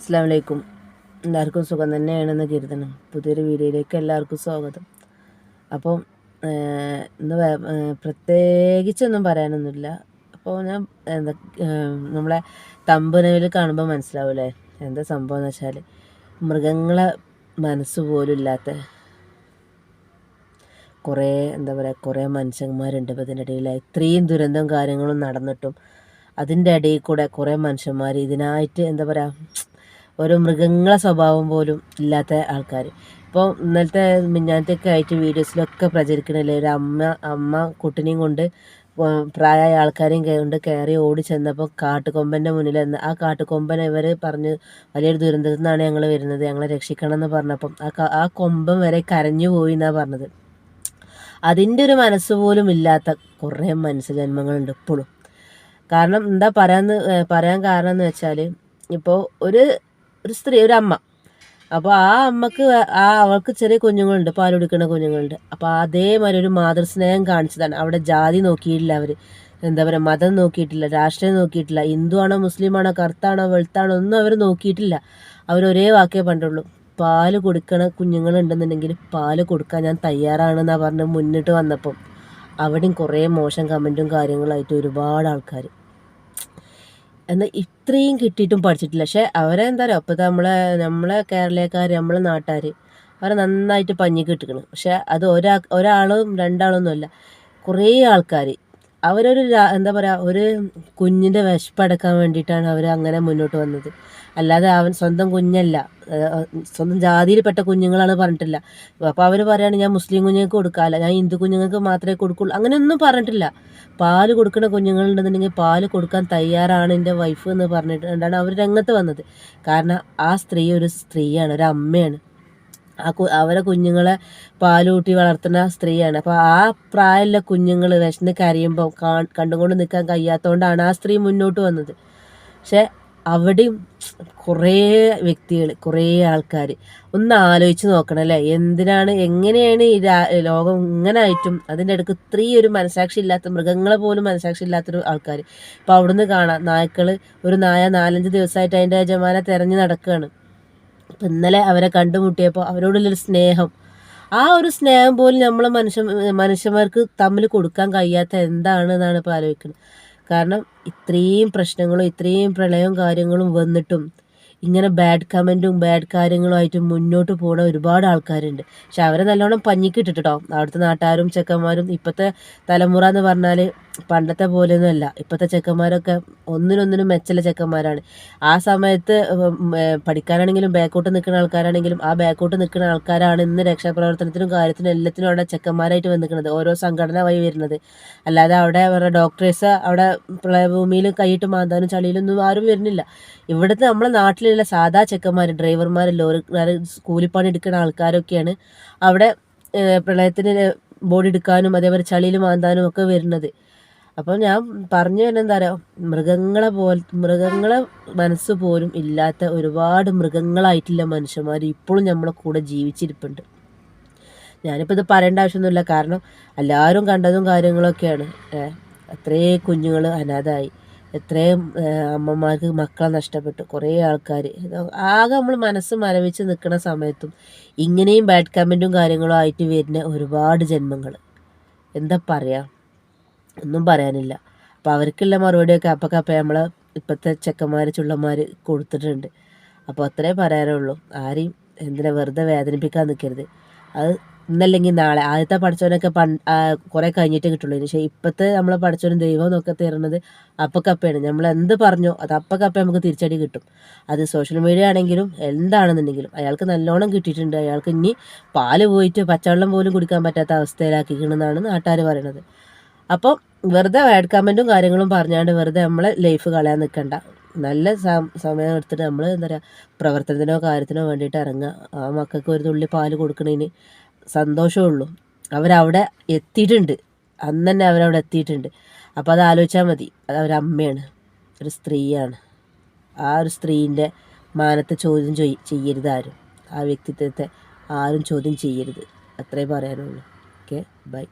അസ്സാം വലൈക്കും എല്ലാവർക്കും സുഖം തന്നെയാണെന്ന് കരുതണം. പുതിയൊരു വീഡിയോയിലേക്ക് എല്ലാവർക്കും സ്വാഗതം. അപ്പോൾ ഇന്ന് പ്രത്യേകിച്ചൊന്നും പറയാനൊന്നുമില്ല. അപ്പോൾ ഞാൻ എന്താ നമ്മളെ തമ്പനവിൽ കാണുമ്പോൾ മനസ്സിലാവില്ലേ? എന്താ സംഭവം എന്ന് വെച്ചാൽ മൃഗങ്ങളെ മനസ്സ് പോലും ഇല്ലാത്ത കുറേ എന്താ പറയുക കുറേ മനുഷ്യന്മാരുണ്ട് ഇപ്പോൾ ഇതിന്റെ ഇടയിൽ ഇത്രയും ദുരന്തം കാര്യങ്ങളും നടന്നിട്ടും അതിന്റെ ഇടയിൽ കൂടെ കുറേ മനുഷ്യന്മാർ ഇതിനായിട്ട് എന്താ പറയുക ഓരോ മൃഗങ്ങളെ സ്വഭാവം പോലും ഇല്ലാത്ത ആൾക്കാർ. ഇപ്പോൾ ഇന്നലത്തെ മിഞ്ഞാനത്തൊക്കെ ആയിട്ട് വീഡിയോസിലൊക്കെ പ്രചരിക്കണില്ലേ ഒരു അമ്മ അമ്മ കുട്ടിനെയും കൊണ്ട് പ്രായമായ ആൾക്കാരെയും കൊണ്ട് കയറി ഓടി ചെന്നപ്പോൾ കാട്ടുകൊമ്പന്റെ മുന്നിൽ നിന്ന് ആ കാട്ടുകൊമ്പൻ ഇവർ പറഞ്ഞ് വലിയൊരു ദുരന്തത്തിൽ നിന്നാണ് ഞങ്ങൾ വരുന്നത് ഞങ്ങളെ രക്ഷിക്കണം എന്ന് പറഞ്ഞപ്പം ആ ആ കൊമ്പൻ വരെ കരഞ്ഞു പോയി എന്നാണ് പറഞ്ഞത്. അതിന്റെ ഒരു മനസ്സ് പോലും ഇല്ലാത്ത കുറേ മനുഷ്യജന്മങ്ങളുണ്ട് ഇപ്പോഴും. കാരണം എന്താ പറയാന്ന് പറയാൻ കാരണം എന്ന് വെച്ചാൽ ഇപ്പോൾ ഒരു ഒരു സ്ത്രീ ഒരു അമ്മ. അപ്പോൾ ആ അമ്മയ്ക്ക് ആ അവൾക്ക് ചെറിയ കുഞ്ഞുങ്ങളുണ്ട് പാൽ കുടിക്കുന്ന കുഞ്ഞുങ്ങളുണ്ട്. അപ്പോൾ അതേമാതിരി ഒരു മാതൃസ്നേഹം കാണിച്ചതാണ്. അവിടെ ജാതി നോക്കിയിട്ടില്ല അവർ എന്താ പറയുക മതം നോക്കിയിട്ടില്ല രാഷ്ട്രീയം നോക്കിയിട്ടില്ല ഹിന്ദു ആണോ മുസ്ലിം ആണോ കറുത്താണോ വെളുത്താണോ ഒന്നും അവർ നോക്കിയിട്ടില്ല. അവർ ഒരേ വാക്കേ പണ്ടുള്ളൂ പാൽ കൊടുക്കണ കുഞ്ഞുങ്ങളുണ്ടെന്നുണ്ടെങ്കിൽ പാൽ കൊടുക്കാൻ ഞാൻ തയ്യാറാണെന്നാണ് പറഞ്ഞ് മുന്നിട്ട് വന്നപ്പം അവിടെയും കുറേ മോശം കമന്റും കാര്യങ്ങളായിട്ട് ഒരുപാട് ആൾക്കാർ എന്നാൽ ഇത്രയും കിട്ടിയിട്ടും പഠിച്ചിട്ടില്ല. പക്ഷേ അവരെ എന്താ പറയുക അപ്പോൾ നമ്മളെ നമ്മളെ കേരളീയക്കാർ നമ്മളെ നാട്ടുകാർ അവരെ നന്നായിട്ട് പഞ്ഞി കിട്ടിക്കണം പക്ഷേ അത് ഒരാ ഒരാളും രണ്ടാളൊന്നുമല്ല. കുറേ ആൾക്കാർ അവരൊരു എന്താ പറയുക ഒരു കുഞ്ഞിന്റെ വിശപ്പടക്കാൻ വേണ്ടിയിട്ടാണ് അവർ അങ്ങനെ മുന്നോട്ട് വന്നത്. അല്ലാതെ അവൻ സ്വന്തം കുഞ്ഞല്ല. സ്വന്തം ജാതിയിൽപ്പെട്ട കുഞ്ഞുങ്ങളാണ് പറഞ്ഞിട്ടില്ല. അപ്പോൾ അവർ പറയുകയാണ് ഞാൻ മുസ്ലിം കുഞ്ഞുങ്ങൾക്ക് കൊടുക്കാമല്ല ഞാൻ ഹിന്ദു കുഞ്ഞുങ്ങൾക്ക് മാത്രമേ കൊടുക്കുള്ളൂ. അങ്ങനെയൊന്നും പറഞ്ഞിട്ടില്ല. പാൽ കൊടുക്കുന്ന കുഞ്ഞുങ്ങളുണ്ടെന്നുണ്ടെങ്കിൽ പാൽ കൊടുക്കാൻ തയ്യാറാണ് എന്റെ വൈഫ് എന്ന് പറഞ്ഞിട്ടുണ്ടാണ് അവർ രംഗത്ത് വന്നത്. കാരണം ആ സ്ത്രീ ഒരു സ്ത്രീയാണ് ഒരു അമ്മയാണ്. ആ കു അവരെ കുഞ്ഞുങ്ങളെ പാലൂട്ടി വളർത്തുന്ന സ്ത്രീയാണ്. അപ്പോൾ ആ പ്രായമുള്ള കുഞ്ഞുങ്ങൾ വിശന്ന് കരയുമ്പോൾ കണ്ടുകൊണ്ട് നിൽക്കാൻ കഴിയാത്തതുകൊണ്ടാണ് ആ സ്ത്രീ മുന്നോട്ട് വന്നത്. പക്ഷേ അവിടെയും കുറേ വ്യക്തികൾ കുറേ ആൾക്കാർ ഒന്ന് ആലോചിച്ച് നോക്കണം അല്ലേ? എന്തിനാണ് എങ്ങനെയാണ് ഈ ലോകം ഇങ്ങനെ ആയിട്ടും അതിന്റെ ഇടയ്ക്ക് ഇത്രയും ഒരു മനസാക്ഷി ഇല്ലാത്ത മൃഗങ്ങളെ പോലും മനസാക്ഷി ഇല്ലാത്തൊരു ആൾക്കാർ അപ്പോൾ അവിടുന്ന് കാണാം നായ്ക്കൾ ഒരു നായ നാലഞ്ച് ദിവസമായിട്ട് അതിന്റെ യജമാനെ തിരഞ്ഞു നടക്കുകയാണ് ഇന്നലെ അവരെ കണ്ടുമുട്ടിയപ്പോൾ അവരോടുള്ളൊരു സ്നേഹം. ആ ഒരു സ്നേഹം പോലും നമ്മൾ മനുഷ്യ മനുഷ്യന്മാർക്ക് തമ്മിൽ കൊടുക്കാൻ കഴിയാത്ത എന്താണ് എന്നാണ് ഇപ്പോൾ ആലോചിക്കുന്നത്. കാരണം ഇത്രയും പ്രശ്നങ്ങളും ഇത്രയും പ്രളയവും കാര്യങ്ങളും വന്നിട്ടും ഇങ്ങനെ ബാഡ് കമന്റും ബാഡ് കാര്യങ്ങളുമായിട്ട് മുന്നോട്ട് പോകുന്ന ഒരുപാട് ആൾക്കാരുണ്ട്. പക്ഷെ അവരെ നല്ലോണം പഞ്ഞിക്കിട്ടിട്ടോ അവിടുത്തെ നാട്ടുകാരും ചെക്കന്മാരും ഇപ്പോഴത്തെ തലമുറ എന്ന് പറഞ്ഞാൽ പണ്ടത്തെ പോലെയൊന്നുമല്ല. ഇപ്പോഴത്തെ ചെക്കന്മാരൊക്കെ ഒന്നിനൊന്നിനും മെച്ചല ചെക്കന്മാരാണ്. ആ സമയത്ത് പഠിക്കാനാണെങ്കിലും ബാക്കോട്ട് നിൽക്കുന്ന ആൾക്കാരാണെങ്കിലും ആ ബാക്കോട്ട് നിൽക്കുന്ന ആൾക്കാരാണ് ഇന്ന് രക്ഷാപ്രവർത്തനത്തിനും കാര്യത്തിനും എല്ലാത്തിനും അവിടെ ചെക്കന്മാരായിട്ട് വന്നിരിക്കുന്നത്. ഓരോ സംഘടന വഴി വരുന്നത്. അല്ലാതെ അവിടെ അവരുടെ ഡോക്ടേഴ്സ് അവിടെ പ്രളയഭൂമിയിൽ കൈയിട്ട് മാന്താനും ചളിയിലൊന്നും ആരും വരുന്നില്ല. ഇവിടുത്തെ നമ്മളെ നാട്ടിലുള്ള സാധാ ചെക്കന്മാർ ഡ്രൈവർമാർ ലോറി കൂലിപ്പണി എടുക്കുന്ന ആൾക്കാരൊക്കെയാണ് അവിടെ പ്രളയത്തിന് ബോഡി എടുക്കാനും അതേപോലെ ചളിയിൽ മാന്താനും ഒക്കെ വരുന്നത്. അപ്പോൾ ഞാൻ പറഞ്ഞു തന്നെ എന്താ പറയുക മൃഗങ്ങളെ പോലെ മൃഗങ്ങളെ മനസ്സ് പോലും ഇല്ലാത്ത ഒരുപാട് മൃഗങ്ങളായിട്ടില്ല മനുഷ്യന്മാർ ഇപ്പോഴും നമ്മളെ കൂടെ ജീവിച്ചിരിപ്പുണ്ട്. ഞാനിപ്പോൾ ഇത് പറയേണ്ട ആവശ്യമൊന്നുമില്ല. കാരണം എല്ലാവരും കണ്ടതും കാര്യങ്ങളൊക്കെയാണ്. അത്രേ കുഞ്ഞുങ്ങൾ അനാഥായി. എത്രയും അമ്മമാർക്ക് മക്കളെ നഷ്ടപ്പെട്ടു. കുറേ ആൾക്കാർ ആകെ നമ്മൾ മനസ്സ് മരവിച്ച് നിൽക്കുന്ന സമയത്തും ഇങ്ങനെയും ബാഡ് കമന്റും കാര്യങ്ങളും ആയിട്ട് വരുന്ന ഒരുപാട് ജന്മങ്ങൾ എന്താ പറയുക ഒന്നും പറയാനില്ല. അപ്പോൾ അവർക്കുള്ള മറുപടിയൊക്കെ അപ്പൊക്കെ അപ്പം നമ്മൾ ഇപ്പോഴത്തെ ചെക്കന്മാർ ചുള്ളന്മാർ കൊടുത്തിട്ടുണ്ട്. അപ്പോൾ അത്രേ പറയാനുള്ളൂ. ആരെയും എന്തിനാ വെറുതെ വേദനിപ്പിക്കാൻ നിൽക്കരുത് അത് ഇന്നല്ലെങ്കിൽ നാളെ. ആദ്യത്തെ പഠിച്ചവനൊക്കെ പണ്ട് കുറേ കഴിഞ്ഞിട്ട് കിട്ടുള്ളൂ. പക്ഷേ ഇപ്പോഴത്തെ നമ്മളെ പഠിച്ചവനും ദൈവം എന്നൊക്കെ തരുന്നത് അപ്പക്കപ്പയാണ് നമ്മൾ എന്ത് പറഞ്ഞോ അത് അപ്പക്കപ്പ നമുക്ക് തിരിച്ചടി കിട്ടും. അത് സോഷ്യൽ മീഡിയ ആണെങ്കിലും എന്താണെന്നുണ്ടെങ്കിലും അയാൾക്ക് നല്ലോണം കിട്ടിയിട്ടുണ്ട്. അയാൾക്ക് ഇനി പാൽ പോയിട്ട് പച്ചവെള്ളം പോലും കുടിക്കാൻ പറ്റാത്ത അവസ്ഥയിലാക്കിക്കണമെന്നാണ് നാട്ടുകാർ പറയുന്നത് അപ്പോൾ വെറുതെ ബാഡ് കമന്റും കാര്യങ്ങളും പറഞ്ഞാണ്ട് വെറുതെ നമ്മൾ ലൈഫ് കളയാൻ നിൽക്കണ്ട നല്ല സമയം എടുത്തിട്ട് നമ്മൾ എന്താ പറയുക പ്രവർത്തനത്തിനോ കാര്യത്തിനോ വേണ്ടിയിട്ട് ഇറങ്ങുക ആ മക്കൾക്ക് ഒരു തുള്ളി പാൽ കൊടുക്കണതിന് സന്തോഷമുള്ളൂ അവരവിടെ എത്തിയിട്ടുണ്ട്. അന്ന് തന്നെ അവരവിടെ എത്തിയിട്ടുണ്ട്. അപ്പോൾ അത് ആലോചിച്ചാൽ മതി. അത് അവരമ്മയാണ് ഒരു സ്ത്രീയാണ്. ആ ഒരു സ്ത്രീന്റെ മാനത്തെ ചോദ്യം ചെയ്യരുത് ആരും. ആ വ്യക്തിത്വത്തെ ആരും ചോദ്യം ചെയ്യരുത്. അത്രേ പറയാനുള്ളൂ. ഓക്കെ? ബൈ.